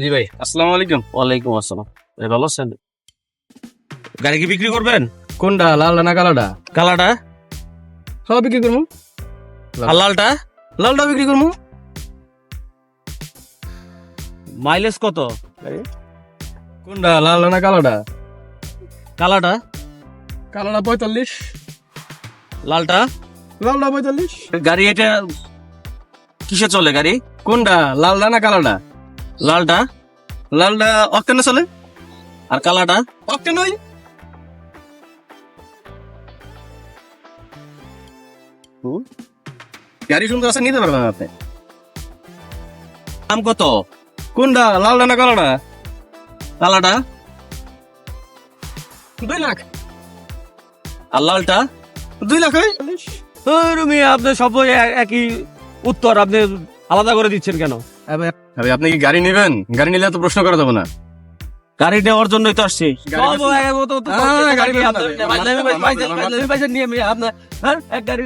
জি ভাই আসসালামু আলাইকুম। ওয়ালাইকুম আসসালাম। ভাই ভালো আছেন? গাড়ি কি বিক্রি করবেন? কোনটা লালটা না কালাটা কালাটা সব বিক্রি করব। আর লালটা? লালটা বিক্রি করব। মাইলেজ কত? কোনটা লালটা না কালাটা কালাটা কালাটা পঁয়তাল্লিশ। লালটা? লালটা পঁয়তাল্লিশ। গাড়ি এটা কিসে চলে গাড়ি? কোনটা লালটা না কালাটা লালটা লালটা অক্টেনে চলে? আর কালাটা অক্টেন ওই? গাড়ি সুন্দর আছে, নিতে পারবেন আপনি। দাম কত? কোনটা লালটা না কালাটা কালাটা দুই লাখ। আর লালটা দুই লাখ ওই? তুমি আপনি সব একই উত্তর আপনি আলাদা করে দিচ্ছেন কেন আপনি কি গাড়ি নেবেন গাড়ি নিলে তো প্রশ্ন করা যাবে না গাড়ি নেওয়ার জন্যই তো আসছি গাড়ি হ্যাঁ, আপনার- নিয়ে হ্যাঁ, এক গাড়ি